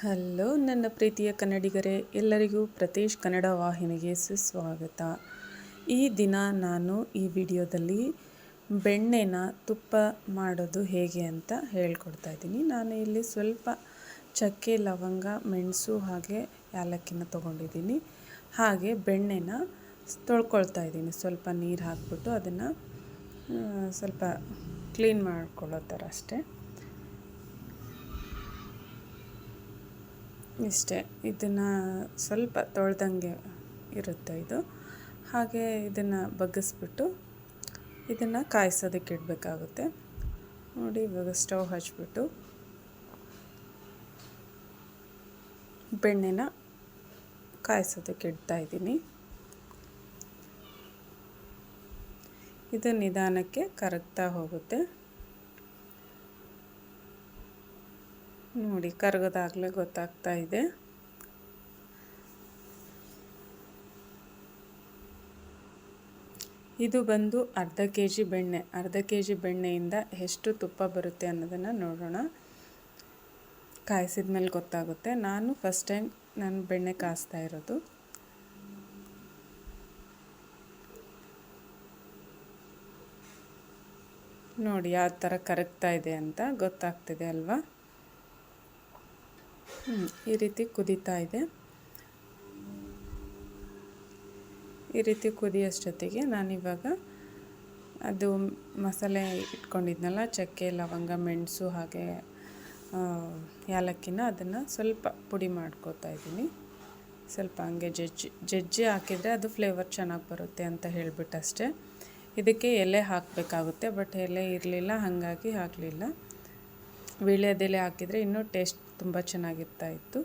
Hello ನನ್ನ ಪ್ರೀತಿಯ ಕನ್ನಡಿಗರೇ, ಎಲ್ಲರಿಗೂ ಪ್ರತೀಶ್ ಕನ್ನಡ ವಾಹಿನಿಗೆ ಸುಸ್ವಾಗತ. ಈ ದಿನ ನಾನು ಈ ವಿಡಿಯೋದಲ್ಲಿ ಬೆಣ್ಣೆನ ತುಪ್ಪ ಮಾಡೋದು ಹೇಗೆ ಅಂತ ಹೇಳ್ಕೊಡ್ತಾ ಇದ್ದೀನಿ. ನಾನು ಇಲ್ಲಿ ಸ್ವಲ್ಪ ಚಕ್ಕೆ, ಲವಂಗ, ಮೆಣಸು ಹಾಗೆ ಏಲಕ್ಕಿನ ತೊಗೊಂಡಿದ್ದೀನಿ. ಹಾಗೆ ಬೆಣ್ಣೆನ ತೊಳ್ಕೊಳ್ತಾ ಇದ್ದೀನಿ. ಸ್ವಲ್ಪ ನೀರು ಹಾಕ್ಬಿಟ್ಟು ಅದನ್ನು ಸ್ವಲ್ಪ ಕ್ಲೀನ್ ಮಾಡ್ಕೊಳ್ಳೋ ಥರ ಅಷ್ಟೇ. ಇಷ್ಟೇ. ಇದನ್ನು ಸ್ವಲ್ಪ ತೊಳೆದಂಗೆ ಇರುತ್ತೆ ಇದು. ಹಾಗೆ ಇದನ್ನು ಬಗ್ಗಿಸ್ಬಿಟ್ಟು ಇದನ್ನು ಕಾಯಿಸೋದಕ್ಕೆ ಇಡಬೇಕಾಗುತ್ತೆ. ನೋಡಿ, ಇವಾಗ ಸ್ಟವ್ ಹಚ್ಚಿಬಿಟ್ಟು ಬೆಣ್ಣೆನ ಕಾಯಿಸೋದಕ್ಕೆ ಇಡ್ತಾ ಇದ್ದೀನಿ. ಇದು ನಿಧಾನಕ್ಕೆ ಕರಗ್ತಾ ಹೋಗುತ್ತೆ. ನೋಡಿ, ಕರಗೋದಾಗಲೇ ಗೊತ್ತಾಗ್ತಾ ಇದೆ. ಇದು ಬಂದು ಅರ್ಧ ಕೆ ಜಿ ಬೆಣ್ಣೆ. ಅರ್ಧ ಕೆ ಜಿ ಬೆಣ್ಣೆಯಿಂದ ಎಷ್ಟು ತುಪ್ಪ ಬರುತ್ತೆ ಅನ್ನೋದನ್ನು ನೋಡೋಣ. ಕಾಯಿಸಿದ ಮೇಲೆ ಗೊತ್ತಾಗುತ್ತೆ. ನಾನು ಫಸ್ಟ್ ಟೈಮ್ ನಾನು ಬೆಣ್ಣೆ ಕಾಯಿಸ್ತಾ ಇರೋದು. ನೋಡಿ, ಯಾವ ಥರ ಕರಗ್ತಾ ಇದೆ ಅಂತ ಗೊತ್ತಾಗ್ತಿದೆ ಅಲ್ವಾ? ಈ ರೀತಿ ಕುದೀತಾ ಇದೆ. ಈ ರೀತಿ ಕುದಿಯೋಷ್ಟೊತ್ತಿಗೆ ನಾನಿವಾಗ ಅದು ಮಸಾಲೆ ಇಟ್ಕೊಂಡಿದ್ನಲ್ಲ, ಚಕ್ಕೆ, ಲವಂಗ, ಮೆಣಸು ಹಾಗೆ ಯಾಲಕ್ಕಿನ ಅದನ್ನು ಸ್ವಲ್ಪ ಪುಡಿ ಮಾಡ್ಕೋತಾ ಇದ್ದೀನಿ. ಸ್ವಲ್ಪ ಹಂಗೆ ಜಜ್ಜಿ ಜಜ್ಜಿ ಹಾಕಿದರೆ ಅದು ಫ್ಲೇವರ್ ಚೆನ್ನಾಗಿ ಬರುತ್ತೆ ಅಂತ ಹೇಳಿಬಿಟ್ಟಷ್ಟೇ. ಇದಕ್ಕೆ ಎಲೆ ಹಾಕಬೇಕಾಗುತ್ತೆ, ಬಟ್ ಎಲೆ ಇರಲಿಲ್ಲ, ಹಾಗಾಗಿ ಹಾಕಲಿಲ್ಲ. ವೀಳ್ಯದೆಲೆ ಹಾಕಿದರೆ ಇನ್ನೂ ಟೇಸ್ಟ್ ತುಂಬ ಚೆನ್ನಾಗಿರ್ತಾ ಇತ್ತು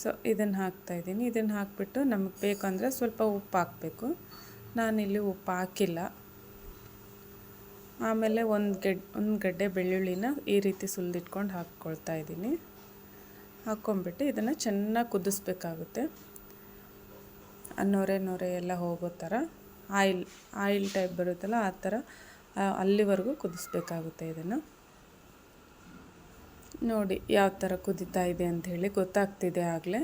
ಸೊ ಇದನ್ನು ಹಾಕ್ತಾಯಿದ್ದೀನಿ. ಇದನ್ನು ಹಾಕಿಬಿಟ್ಟು ನಮಗೆ ಬೇಕು ಸ್ವಲ್ಪ ಉಪ್ಪು ಹಾಕಬೇಕು. ನಾನಿಲ್ಲಿ ಉಪ್ಪು ಹಾಕಿಲ್ಲ. ಆಮೇಲೆ ಒಂದು ಗೆಡ್, ಒಂದು ಗಡ್ಡೆ ಬೆಳ್ಳುಳ್ಳಿನ ಈ ರೀತಿ ಸುಲಿದಿಟ್ಕೊಂಡು ಹಾಕ್ಕೊಳ್ತಾ ಇದ್ದೀನಿ ಹಾಕ್ಕೊಂಬಿಟ್ಟು ಇದನ್ನು ಚೆನ್ನಾಗಿ ಕುದಿಸ್ಬೇಕಾಗುತ್ತೆ. ನೊರೆ ನೊರೆ ಎಲ್ಲ ಹೋಗೋ ಥರ. ಆಯಿಲ್ ಆಯಿಲ್ ಟೈಪ್ ಬರುತ್ತಲ್ಲ ಆ ಥರ ಅಲ್ಲಿವರೆಗೂ ಕುದಿಸ್ಬೇಕಾಗುತ್ತೆ ಇದನ್ನು. ನೋಡಿ ಯಾವ ಥರ ಕುದೀತಾ ಇದೆ ಅಂಥೇಳಿ ಗೊತ್ತಾಗ್ತಿದೆ ಆಗಲೇ.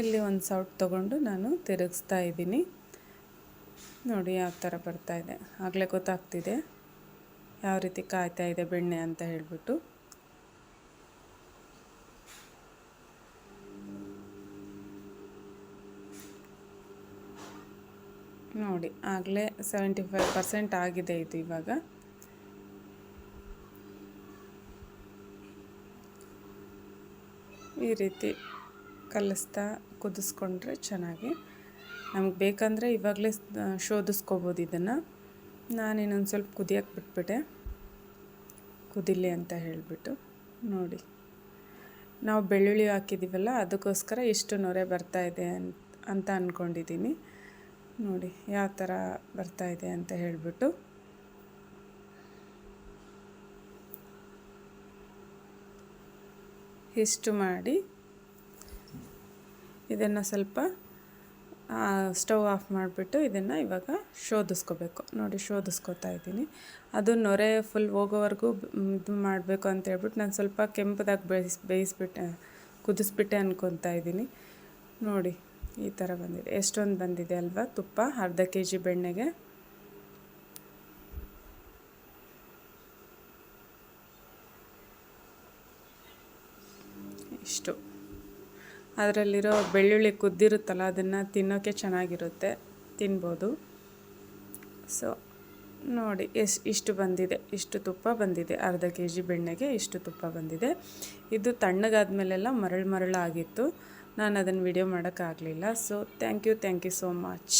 ಇಲ್ಲಿ ಒಂದು ಸೌಟ್ ತೊಗೊಂಡು ನಾನು ತಿರುಗಿಸ್ತಾ ಇದ್ದೀನಿ. ನೋಡಿ ಯಾವ ಥರ ಬರ್ತಾ ಇದೆ. ಆಗಲೇ ಗೊತ್ತಾಗ್ತಿದೆ. ಯಾವ ರೀತಿ ಕಾಯ್ತಾ ಇದೆ ಬೆಣ್ಣೆ ಅಂತ ಹೇಳಿಬಿಟ್ಟು. ನೋಡಿ, ಆಗಲೇ ಸೆವೆಂಟಿ ಫೈವ್ ಪರ್ಸೆಂಟ್ ಆಗಿದೆ ಇದು ಇವಾಗ. ಈ ರೀತಿ ಕಲಿಸ್ತಾ ಕುದಿಸ್ಕೊಂಡ್ರೆ ಚೆನ್ನಾಗಿ. ನಮ್ಗೆ ಬೇಕಂದರೆ ಇವಾಗಲೇ ಶೋಧಿಸ್ಕೋಬೋದು ಇದನ್ನು. ನಾನು ಇನ್ನೊಂದು ಸ್ವಲ್ಪ ಕುದಿಯಕ್ಕೆ ಬಿಟ್ಬಿಟ್ಟೆ. ಕುದಿಲಿ ಅಂತ ಹೇಳಿಬಿಟ್ಟು ನೋಡಿ. ನಾವು ಬೆಳ್ಳುಳ್ಳಿ ಹಾಕಿದ್ದೀವಲ್ಲ ಅದಕ್ಕೋಸ್ಕರ ಇಷ್ಟು ನೊರೆ ಬರ್ತಾ ಇದೆ ಅಂತ ಅಂದ್ಕೊಂಡಿದ್ದೀನಿ ನೋಡಿ, ಯಾವ ಥರ ಬರ್ತಾ ಇದೆ ಅಂತ ಹೇಳಿಬಿಟ್ಟು ಇಷ್ಟು ಮಾಡಿ ಇದನ್ನು ಸ್ವಲ್ಪ ಸ್ಟವ್ ಆಫ್ ಮಾಡಿಬಿಟ್ಟು ಇದನ್ನು ಇವಾಗ ಶೋಧಿಸ್ಕೋಬೇಕು. ನೋಡಿ, ಶೋಧಿಸ್ಕೋತಾ ಇದ್ದೀನಿ. ಅದು ನೊರೆ ಫುಲ್ ಹೋಗೋವರೆಗೂ ಇದು ಮಾಡಬೇಕು ಅಂತ ಹೇಳ್ಬಿಟ್ಟು ನಾನು ಸ್ವಲ್ಪ ಕೆಂಪದಾಗಿ ಬೇಯಿಸ್, ಬೇಯಿಸ್ಬಿಟ್ಟೆ, ಕುದಿಸ್ಬಿಟ್ಟೆ ಅನ್ಕೊತಾ ಇದ್ದೀನಿ. ನೋಡಿ, ಈ ಥರ ಬಂದಿದೆ. ಎಷ್ಟೊಂದು ಬಂದಿದೆ ಅಲ್ವಾ ತುಪ್ಪ? ಅರ್ಧ ಕೆ ಜಿ ಬೆಣ್ಣೆಗೆ. ಇಷ್ಟು. ಅದರಲ್ಲಿರೋ ಬೆಳ್ಳುಳ್ಳಿ ಕುದ್ದಿರುತ್ತಲ್ಲ, ಅದನ್ನು ತಿನ್ನೋಕ್ಕೆ ಚೆನ್ನಾಗಿರುತ್ತೆ, ತಿನ್ಬೋದು. ಸೊ ನೋಡಿ, ಎಸ್, ಇಷ್ಟು ಬಂದಿದೆ, ಇಷ್ಟು ತುಪ್ಪ ಬಂದಿದೆ, ಅರ್ಧ ಕೆ ಜಿ ಬೆಣ್ಣೆಗೆ ಇಷ್ಟು ತುಪ್ಪ ಬಂದಿದೆ. ಇದು ತಣ್ಣಗಾದಮೇಲೆಲ್ಲ ಮರಳು ಮರಳು ಆಗಿತ್ತು ನಾನು ಅದನ್ನು ವಿಡಿಯೋ ಮಾಡೋಕ್ಕಾಗಲಿಲ್ಲ. So thank you thank you so much